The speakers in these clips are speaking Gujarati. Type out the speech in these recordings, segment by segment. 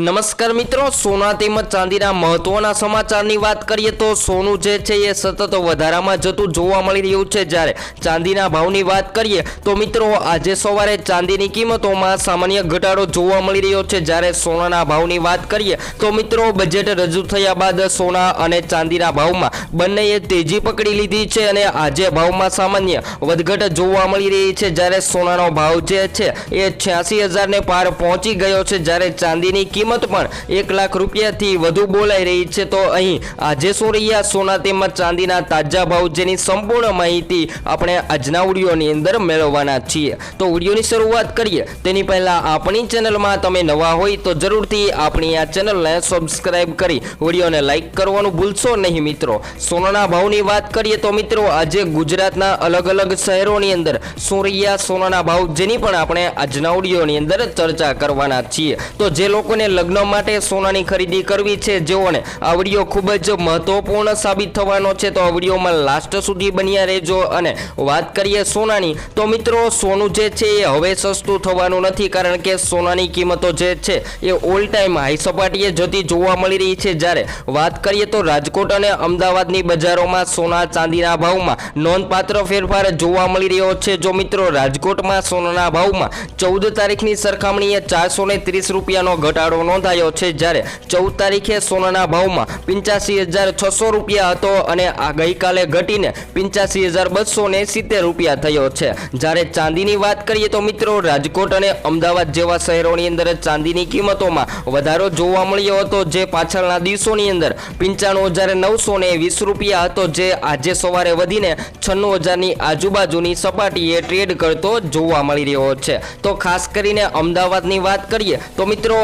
નમસ્કાર મિત્રો, સોના તેમજ ચાંદીના મહત્વના સમાચારની વાત કરીએ તો સોનું જે છે એ સતત વધારામાં જતું જોવા મળી રહ્યું છે. જ્યારે ચાંદીના ભાવની વાત કરીએ તો મિત્રો, આજે સવારે ચાંદીની કિંમતોમાં સામાન્ય ઘટાડો જોવા મળી રહ્યો છે. જ્યારે સોનાના ભાવની વાત કરીએ તો મિત્રો, બજેટ રજૂ થયા બાદ સોના અને ચાંદીના ભાવમાં બંનેએ તેજી પકડી લીધી છે અને આજે ભાવમાં સામાન્ય વધઘટ જોવા મળી રહી છે. જ્યારે સોનાનો ભાવ જે છે એ છ્યાસી હજારને પાર પહોંચી ગયો છે. જ્યારે ચાંદીની કિંમત પણ એક લાખ રૂપિયાથી વધુ બોલાઈ રહી છે. તો અહીં આજે શું રહ્યા? સોના તેમજ ચાંદીના તાજા ભાવ જેની સંપૂર્ણ માહિતી આપણે આજના વિડીયોની અંદર મેળવવાના છીએ. તો વિડીયોની શરૂઆત કરીએ. તેની પહેલાં આપણી ચેનલમાં તમે નવા હોય તો જરૂરથી આપણી આ ચેનલને સબસ્ક્રાઈબ કરી વિડીયોને લાઇક કરવાનું ભૂલશો નહીં મિત્રો. સોનાના ભાવની વાત કરીએ તો મિત્રો આજે ગુજરાતના અલગ અલગ શહેરોની અંદર શું રહ્યા? સોનાના ભાવ જેની પણ આપણે આજના વિડીયોની અંદર ચર્ચા કરવાના છીએ. તો જે લોકોને લગ્ન માટે સોનાની ખરીદી કરવી છે. જેઓને આ ખૂબ જ મહત્વપૂર્ણ સાબિત થવાનો છે, તો આ લાસ્ટ સુધી બન્યા રહેજો. અને વાત કરીએ સોનાની, તો મિત્રો, સોનું જે છે એ હવે સસ્તું થવાનું નથી, કારણ કે સોનાની કિંમતો જે છે એ ઓલ ટાઈમ હાઈ સપાટીએ જતી જોવા મળી રહી છે. જ્યારે વાત કરીએ તો રાજકોટ અને અમદાવાદની બજારોમાં સોના ચાંદીના ભાવમાં નોંધપાત્ર ફેરફાર જોવા મળી રહ્યો છે. જો મિત્રો, રાજકોટમાં સોનાના ભાવમાં ચૌદ તારીખની સરખામણીએ ચારસો ત્રીસ રૂપિયાનો ઘટાડો નોંધાયો છે જ્યારે ચૌદ તારીખે સોનાના ભાવમાં પંચ્યાસી હજાર છસો રૂપિયા હતો અને આ ગઈકાલે ઘટીને પંચ્યાસી હજાર બસો ને સિત્તેર રૂપિયા થયો છે. જ્યારે ચાંદીની વાત કરીએ તો મિત્રો, રાજકોટ અને અમદાવાદ જેવા શહેરોની અંદર ચાંદીની કિંમતોમાં વધારો જોવા મળ્યો હતો, જે પાછળના દિવસોની અંદર પંચાણું હજાર નવસો ને વીસ રૂપિયા હતો, જે આજે સવારે વધીને છન્નું હજારની આજુબાજુની સપાટીએ ટ્રેડ કરતો જોવા મળી રહ્યો છે. તો ખાસ કરીને અમદાવાદની વાત કરીએ તો મિત્રો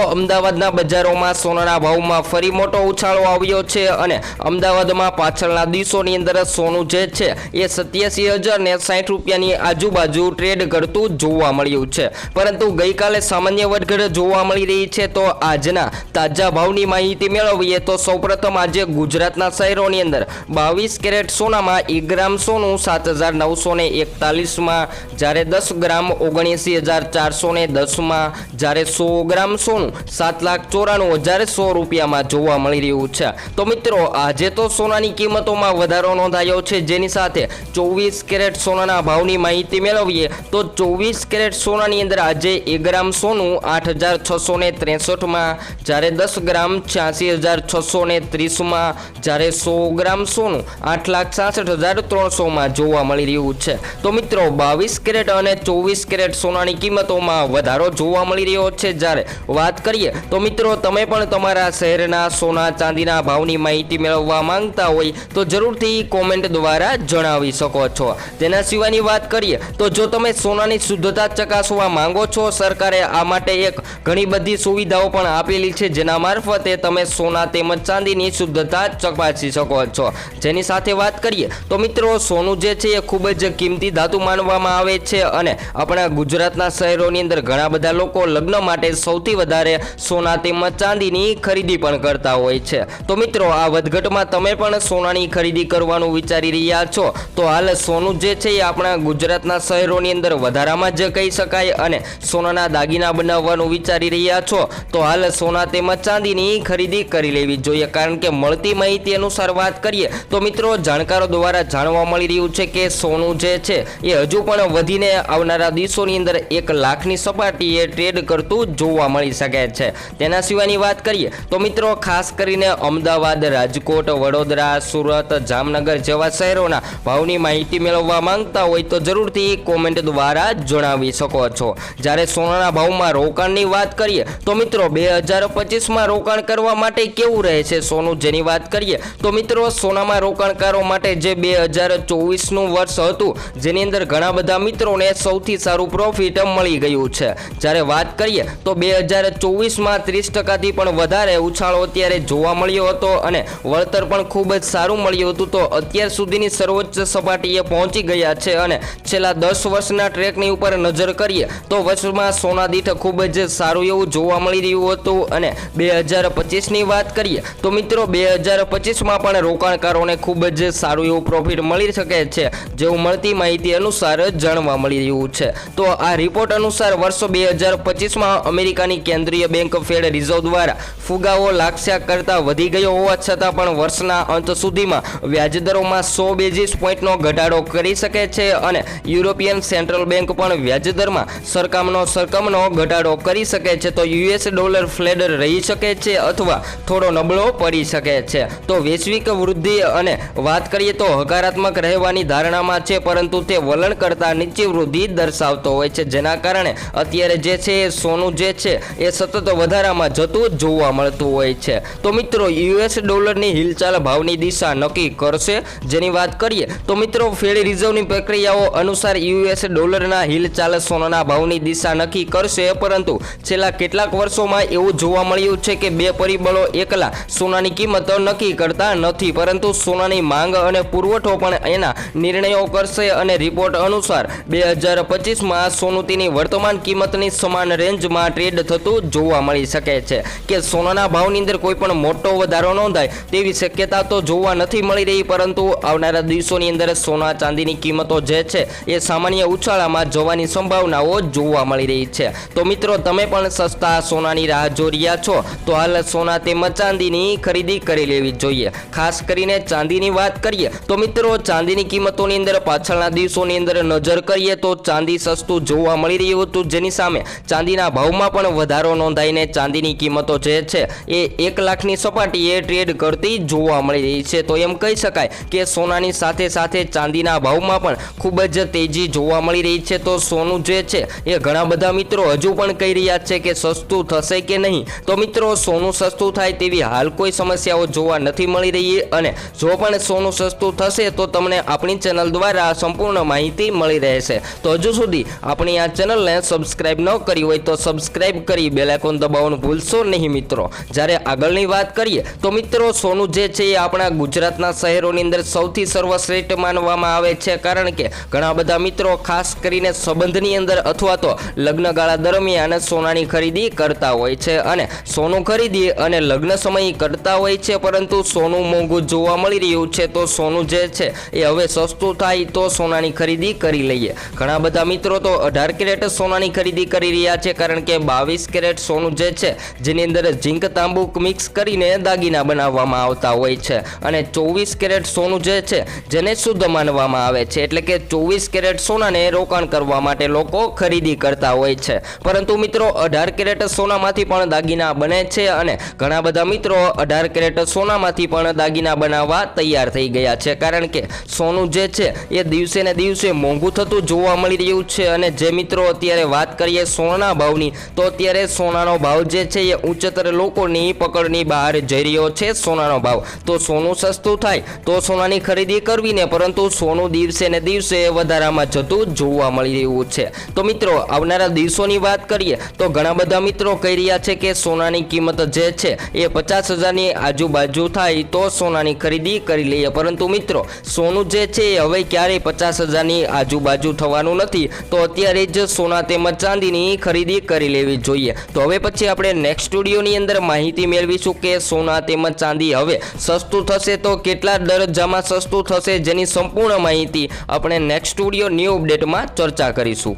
અમદાવાદના બજારોમાં સોનાના ભાવમાં ફરી મોટો ઉછાળો આવ્યો છે અને અમદાવાદમાં પાછળના દિવસોની અંદર સોનું જે છે એ સત્યાસી હજાર ને સાઠ રૂપિયાની આજુબાજુ ટ્રેડ કરતું જોવા મળ્યું છે. પરંતુ ગઈકાલે સામાન્ય વધઘટ જોવા મળી રહી છે તો આજના તાજા ભાવની માહિતી મેળવીએ તો સૌપ્રથમ આજે ગુજરાતના શહેરોની અંદર બાવીસ કેરેટ સોનામાં એક ગ્રામ સોનું સાત હજાર નવસો ને એકતાલીસમાં, જ્યારે દસ ગ્રામ ઓગણએંસી હજાર ચારસો ને દસમાં, જ્યારે સો ગ્રામ સોનું સાત લાખ ચોરાણું હજાર સો રૂપિયામાં જોવા મળી રહ્યું છે. તો મિત્રો, આજે તો સોનાની કિંમતોમાં વધારો નોંધાયો છે. જેની સાથે ચોવીસ કેરેટ સોનાના ભાવની માહિતી મેળવીએ, તો ચોવીસ કેરેટ સોનાની અંદર આજે એક ગ્રામ સોનું આઠ હજાર છસો ને ત્રેસઠમાં, જ્યારે દસ ગ્રામ છ્યાસી હજાર છસો ને ત્રીસમાં, જ્યારે સો ગ્રામ સોનું આઠ લાખ છાસઠ હજાર ત્રણસોમાં જોવા મળી રહ્યું છે. તો મિત્રો, બાવીસ કેરેટ અને ચોવીસ કેરેટ સોનાની કિંમતોમાં વધારો જોવા મળી રહ્યો છે. જ્યારે વાત કરીએ, તો મિત્રો, તમે પણ તમારા શહેરના સોના ચાંદીના ભાવની માહિતી મેળવવા માંગતા હોય તો જરૂરથી કોમેન્ટ દ્વારા જણાવી શકો છો. તેના સિવાયની વાત કરીએ તો જો તમે સોનાની શુદ્ધતા ચકાસવા માંગો છો, સરકારે આ માટે એક ઘણી બધી સુવિધાઓ પણ આપેલી છે, જેના મારફતે તમે સોના તેમજ ચાંદીની શુદ્ધતા ચકાસી શકો છો. જેની સાથે વાત કરીએ તો મિત્રો, સોનું જે છે એ ખૂબ જ કિંમતી ધાતુ માનવામાં આવે છે અને આપણા ગુજરાતના શહેરોની અંદર ઘણા બધા લોકો લગ્ન માટે સૌથી વધારે સોના તેમજ ચાંદીની ખરીદી પણ કરતા હોય છે. તો મિત્રો, આ વધઘટમાં તમે પણ સોનાની ખરીદી કરવાનું વિચારી રહ્યા છો. તો હાલ સોનું જે છે એ આપણા ગુજરાતના શહેરોની અંદર વધારામાં જ કહી શકાય અને સોનાના દાગીના બનાવવાનું વિચારી રહ્યા છો. તો હાલ સોના તેમજ ચાંદીની ખરીદી કરી લેવી જોઈએ, કારણ કે મળતી માહિતી અનુસાર વાત કરીએ તો મિત્રો, જાણકારો દ્વારા જાણવા મળી રહ્યું છે કે સોનું જે છે એ હજુ પણ વધીને આવનારા દિવસોની અંદર એક લાખની સપાટીએ ટ્રેડ કરતું જોવા મળી શકે છે. તેના સિવાયની વાત કરીએ તો મિત્રો, ખાસ કરીને અમદાવાદ, રાજકોટ, વડોદરા, સુરત, જામનગર જેવા શહેરોના ભાવની માહિતી મેળવવા માંગતા હોય તો જરૂરથી કોમેન્ટ દ્વારા જણાવી શકો છો. જ્યારે સોનાના ભાવમાં રોકાણની વાત કરીએ તો મિત્રો, બે હજાર પચીસમાં રોકાણ કરવા માટે કેવું રહે છે સોનું? જેની વાત કરીએ તો મિત્રો, સોનામાં રોકાણકારો માટે જે બે હજાર ચોવીસનું વર્ષ હતું, જેની અંદર ઘણા બધા મિત્રોને સૌથી સારું પ્રોફિટ મળી ગયું છે. જ્યારે વાત કરીએ તો બે હજાર ચોવીસમાં ત્રીસ ટકાથી પણ વધારે ઉછાળો અત્યારે જોવા મળ્યો હતો અને વળતર પણ ખૂબ જ સારું મળ્યું હતું. તો અત્યાર સુધીની સર્વોચ્ચ સપાટીએ પહોંચી ગયા છે અને છેલ્લા દસ વર્ષના ટ્રેકની ઉપર નજર કરીએ તો વર્ષમાં સોના દીઠ ખૂબ જ સારું એવું જોવા મળી રહ્યું હતું. અને બે હજાર પચીસની વાત કરીએ તો મિત્રો બે હજાર પચીસમાં પણ રોકાણકારોને ખૂબ જ સારું એવું પ્રોફિટ મળી શકે છે. જેવું મળતી માહિતી અનુસાર જાણવા મળી રહ્યું છે. તો આ રિપોર્ટ અનુસાર વર્ષ બે હજાર પચીસમાં અમેરિકાની કેન્દ્રીય બેંક ફેડ રિઝર્વ દ્વારા ફુગાવો લાક્ષ્યા કરતાં વધી ગયો હોવા છતાં પણ વર્ષના અંત સુધીમાં વ્યાજદરોમાં સો બેઝિસ પોઈન્ટનો ઘટાડો કરી શકે છે અને યુરોપિયન સેન્ટ્રલ બેંક પણ વ્યાજદરમાં સરકામનો સરકમનો ઘટાડો કરી શકે છે. તો યુએસ ડોલર ફ્લેડ રહી શકે છે અથવા થોડો નબળો પડી શકે છે. તો વૈશ્વિક વૃદ્ધિ અને વાત કરીએ તો હકારાત્મક રહેવાની ધારણામાં છે, પરંતુ તે વલણ કરતાં નીચી વૃદ્ધિ દર્શાવતો હોય છે. જેના કારણે અત્યારે જે છે સોનું જે છે એ સતત વધારામાં જતું જોવા મળતું હોય છે. તો મિત્રો, યુએસ ડોલરની હિલચાલ ભાવની દિશા નક્કી કરશે? જેની વાત કરીએ, તો મિત્રો, ફેડ રિઝર્વની પ્રક્રિયાઓ અનુસાર યુએસ ડોલરના હિલચાલ સોનાના ભાવની દિશા નક્કી કરશે. પરંતુ છેલ્લા કેટલાક વર્ષોમાં એવું જોવા મળ્યું છે કે બે પરિબળો એકલા સોનાની કિંમત નક્કી કરતા નથી. પરંતુ સોનાની માંગ અને પુરવઠો પણ એના નિર્ણયો કરશે અને રિપોર્ટ અનુસાર બે હજાર પચીસમાં સોનુતીની વર્તમાન કિંમતની સમાન રેન્જમાં ટ્રેડ થતું જોવા મળી શકે છે કે સોનાના ભાવની અંદર કોઈ પણ મોટો વધારો નોંધાય તેવી શક્યતા તો જોવા નથી મળી રહી, પરંતુ આવનારા દિવસોની અંદર સોના ચાંદીની કિંમતો જે છે એ સામાન્ય ઉછાળામાં જવાની સંભાવનાઓ જોવા મળી રહી છે. તો મિત્રો, તમે પણ સસ્તા સોનાની રાહ જો રહ્યા છો, તો હાલ સોના તેમજ ચાંદીની ખરીદી કરી લેવી જોઈએ. ખાસ કરીને ચાંદીની વાત કરીએ, તો મિત્રો, ચાંદીની કિંમતોની અંદર પાછળના દિવસોની અંદર નજર કરીએ તો ચાંદી સસ્તું જોવા મળી રહ્યું હતું. જેની સામે ચાંદીના ભાવમાં પણ વધારો નોંધાઈને ચાંદીની કિંમતો જે છે એ એક લાખની સપાટીએ ટ્રેડ કરતી જોવા મળી રહી છે. તો એમ કહી શકાય કે સોનાની સાથે સાથે ચાંદીના ભાવમાં પણ ખૂબ જ તેજી જોવા મળી રહી છે. તો સોનું જે છે એ ઘણા બધા મિત્રો હજુ પણ કહી રહ્યા છે કે સસ્તું થશે કે નહીં. તો મિત્રો, સોનું સસ્તું થાય તેવી હાલ કોઈ સમસ્યાઓ જોવા નથી મળી રહી અને જો પણ સોનું સસ્તું થશે તો તમને આપણી ચેનલ દ્વારા સંપૂર્ણ માહિતી મળી રહેશે. તો હજુ સુધી આપણી આ ચેનલને સબસ્ક્રાઈબ ન કરી હોય તો સબસ્ક્રાઈબ કરી બેલ આઇકોન દબાવવાનું ભૂલશો નહીં મિત્રો. જ્યારે આગળની વાત કરીએ, તો મિત્રો સોનું જે છે એ આપણા ગુજરાતના શહેરોની અંદર સૌથી સર્વશ્રેષ્ઠ માનવામાં આવે છે. કારણ કે ઘણા બધા મિત્રો ખાસ કરીને સંબંધની અંદર અથવા તો લગ્નગાળા દરમિયાન સોનાની ખરીદી કરતા હોય છે અને સોનું ખરીદી અને લગ્ન સમયે કરતા હોય છે, પરંતુ સોનું મોંઘું જોવા મળી રહ્યું છે, તો સોનું જે છે એ હવે સસ્તું થાય તો સોનાની ખરીદી કરી લઈએ. ઘણા બધા મિત્રો તો અઢાર કેરેટ સોનાની ખરીદી કરી રહ્યા છે, કારણ કે બાવીસ કેરેટ સોનું જે છે, જેની અંદર ઝીંક તાંબુ મિક્સ કરીને દાગીના બનાવવામાં આવતા હોય છે. અને ચોવીસ કેરેટ સોનું જે છે, જેને શુદ્ધ માનવામાં આવે છે. એટલે કે ચોવીસ કેરેટ સોનાને રોકાણ કરવા માટે લોકો ખરીદી કરતા હોય છે. પરંતુ મિત્રો, અઢાર કેરેટ સોનામાંથી પણ દાગીના બને છે અને ઘણા બધા મિત્રો અઢાર કેરેટ સોનામાંથી પણ દાગીના બનાવવા તૈયાર થઈ ગયા છે. કારણ કે સોનું જે છે, એ દિવસે ને દિવસે મોંઘું થતું જોવા મળી રહ્યું છે. અને જે મિત્રો અત્યારે વાત કરીએ સોના ભાવની, તો અત્યારે સોનાનો ભાવ જે છે એ ઉચ્ચતર લોકોની પકડની બહાર જઈ રહ્યો છે સોનાનો ભાવ. તો સોનું સસ્તું થાય તો સોનાની ખરીદી કરવી ને પરંતુ સોનું દિવસે ને દિવસે વધારામાં જતું જોવા મળી રહ્યું છે. તો મિત્રો, આવનારા દિવસોની વાત કરીએ તો ઘણા બધા મિત્રો કહી રહ્યા છે કે સોનાની કિંમત જે છે એ પચાસ હજારની આજુબાજુ થાય તો સોનાની ખરીદી કરી લઈએ. પરંતુ મિત્રો, સોનું જે છે એ હવે ક્યારેય પચાસ હજારની આજુબાજુ થવાનું નથી. તો અત્યારે જ સોના તેમજ ચાંદીની ખરીદી કરી લેવી જોઈએ. તો હવે પછી આપણે નેક્સ્ટ સ્ટુડિયોની અંદર માહિતી મેળવીશું કે સોના તેમજ ચાંદી હવે સસ્તું થશે તો કેટલા દરજ્જામાં સસ્તું થશે જેની સંપૂર્ણ માહિતી આપણે નેક્સ્ટ સ્ટુડિયો ન્યૂ અપડેટમાં ચર્ચા કરીશું.